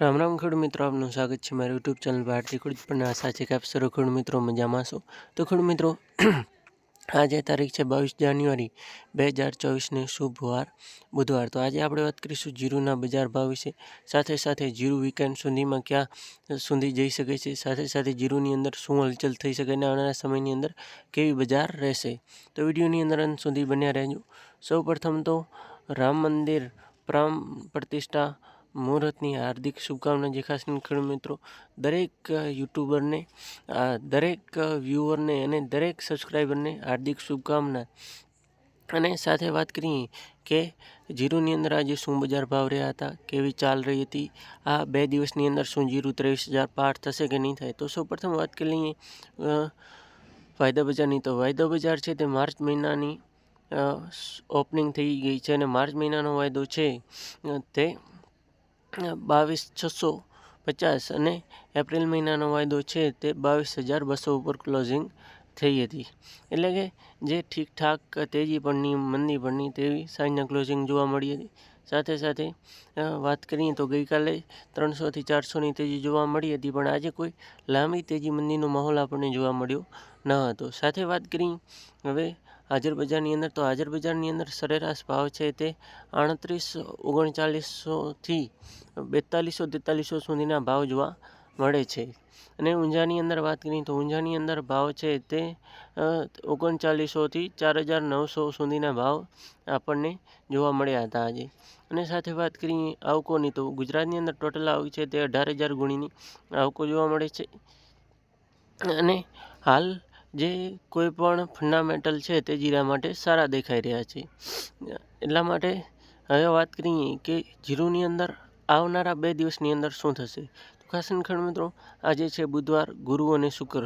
રામ રામ ખેડૂત મિત્રો, આપનું સ્વાગત છે મારી યુટ્યુબ ચેનલ ભારતી ખેડૂત પણ આશા છે કે આપ સર્વ ખેડૂત મિત્રો મજામાં છો. તો ખેડૂત મિત્રો, આજે તારીખ છે બાવીસ જાન્યુઆરી બે હજાર ચોવીસને શુભ વાર, બુધવાર. તો આજે આપણે વાત કરીશું જીરુના બજાર ભાવ વિશે. સાથે સાથે જીરુ વીકેન્ડ સુધીમાં ક્યાં સુધી જઈ શકે છે? સાથે સાથે જીરુની અંદર શું હલચલ થઈ શકે અને આવનારા સમયની અંદર કેવી બજાર રહેશે? તો વિડીયોની અંદર અંત સુધી બન્યા રહેજો. સૌ પ્રથમ તો રામ મંદિર પ્રામ પ્રતિષ્ઠા મુહૂર્તની હાર્દિક શુભકામના જે ખાસ ખેડૂત મિત્રો. દરેક યુટ્યુબરને દરેક વ્યૂઅરને અને દરેક સબસ્ક્રાઈબરને હાર્દિક શુભકામના. અને સાથે વાત કરીએ કે જીરુની અંદર આજે શું બજાર ભાવ રહ્યા હતા, કેવી ચાલ રહી હતી, આ બે દિવસની અંદર શું જીરું ત્રેવીસ હજાર પાર થશે કે નહીં થાય? તો સૌ પ્રથમ વાત કરી લઈએ વાયદા બજારની. તો વાયદા બજાર છે તે માર્ચ મહિનાની ઓપનિંગ થઈ ગઈ છે અને માર્ચ મહિનાનો વાયદો છે તે બાવીસ, છસો પચાસ અને એપ્રિલ મહિનાનો વાયદો છે તે બાવીસ હજાર બસો ઉપર ક્લોઝિંગ થઈ હતી. એટલે કે જે ઠીકઠાક તેજી પરની, મંદી પરની તેવી સાંજના ક્લોઝિંગ જોવા મળી હતી. સાથે સાથે વાત કરીએ તો ગઈકાલે ત્રણસોથી ચારસોની તેજી જોવા મળી હતી, પણ આજે કોઈ લાંબી તેજી મંદીનો માહોલ આપણને જોવા મળ્યો ન હતો. સાથે વાત કરી હવે હાજર બજારની અંદર, તો હાજર બજારની અંદર સરેરાશ ભાવ છે તે આડત્રીસ ઓગણચાલીસોથી બેતાલીસો, તેતાલીસો સુધીના ભાવ જોવા મળે છે. અને ઊંઝાની અંદર વાત કરીએ તો ઊંઝાની અંદર ભાવ છે તે ઓગણચાલીસોથી ચાર હજાર નવસો સુધીના ભાવ આપણને જોવા મળ્યા હતા આજે. અને સાથે વાત કરીએ આવકોની, તો ગુજરાતની અંદર ટોટલ આવક છે તે અઢાર હજાર ગુણીની આવકો જોવા મળે છે. અને હાલ જે કોઈ પણ ફંડામેન્ટલ છે તે જીરા માટે સારા દેખાઈ રહ્યા છે. એટલા માટે હવે વાત કરીએ કે જીરુની અંદર આવનારા બે દિવસની અંદર શું થશે? તો ખાસ ખેડૂત મિત્રો, આજે છે બુધવાર, ગુરુ અને શુક્ર.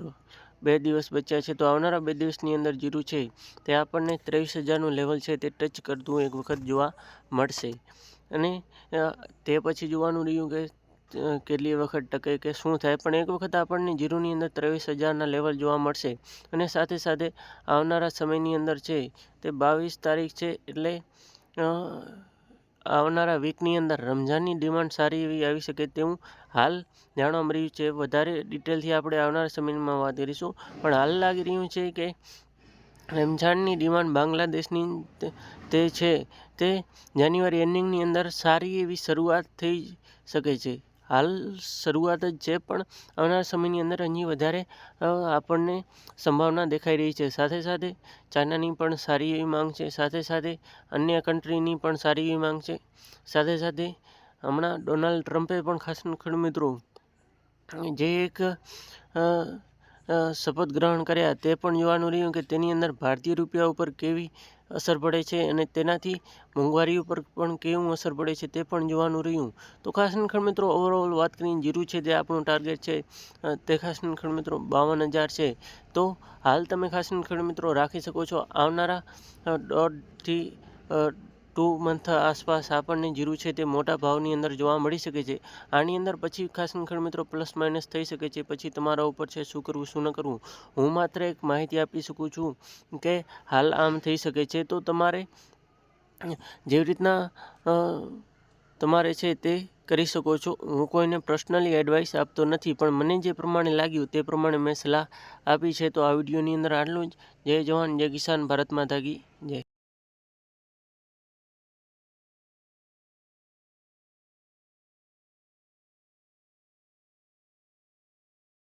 બે દિવસ બચ્યા છે તો આવનારા બે દિવસની અંદર જીરું છે તે આપણને ત્રેવીસ હજારનું લેવલ છે તે ટચ કરતું એક વખત જોવા મળશે. અને તે પછી જોવાનું રહ્યું કે કેટલી વખત ટકે કે શું થાય, પણ એક વખત આપણને જીરોની અંદર ત્રેવીસ હજારના લેવલ જોવા મળશે. અને સાથે સાથે આવનારા સમયની અંદર છે તે બાવીસ તારીખ છે એટલે આવનારા વીકની અંદર રમઝાનની ડિમાન્ડ સારી એવી આવી શકે તેવું હાલ જાણવા મળ્યું છે. વધારે ડિટેલથી આપણે આવનારા સમયમાં વાત કરીશું. પણ હાલ લાગી રહ્યું છે કે રમઝાનની ડિમાન્ડ બાંગ્લાદેશની તે છે તે જાન્યુઆરી એન્ડિંગની અંદર સારી એવી શરૂઆત થઈ શકે છે. હાલ શરૂઆત જ છે, પણ આવનારા સમયની અંદર હજી વધારે આપણને સંભાવના દેખાઈ રહી છે. સાથે સાથે ચાઇનાની પણ સારી એવી માંગ છે. સાથે સાથે અન્ય કન્ટ્રીની પણ સારી એવી માંગ છે. સાથે સાથે હમણાં ડોનાલ્ડ ટ્રમ્પે પણ ખાસ ખેડૂત મિત્રો, જે એક શપથ ગ્રહણ કર્યા, તે પણ જોવાનું રહ્યું કે તેની અંદર ભારતીય રૂપિયા ઉપર કેવી અસર પડે છે અને તેનાથી મોંઘવારી ઉપર પણ કેવું અસર પડે છે તે પણ જોવાનું રહ્યું. તો ખાસ ખંડ મિત્રો ઓવરઓલ વાત કરીને જીરું છે જે આપણું ટાર્ગેટ છે. તે ખાસ ખંડ મિત્રો, બાવન હજાર છે. તો હાલ તમે ખાસ ખંડ મિત્રો રાખી શકો છો. આવનારા દોઢથી ટુ મંથ આસપાસ આપણને જીરું છે તે મોટા ભાવની અંદર જોવા મળી શકે છે. આની અંદર પછી ખાસ ખંડ મિત્રો પ્લસ માઇનસ થઈ શકે છે. પછી તમારા ઉપર છે શું કરવું, શું ન કરવું, હું માત્ર એક માહિતી આપી શકું છું કે હાલ આમ થઈ શકે છે. તો તમારે જેવી રીતના તમારે છે તે કરી શકો છો. હું કોઈને પર્સનલી એડવાઇસ આપતો નથી, પણ મને જે પ્રમાણે લાગ્યું તે પ્રમાણે મેં સલાહ આપી છે. તો આ વિડીયોની અંદર આટલું જ. જય જવાન, જય કિસાન ભારત માતા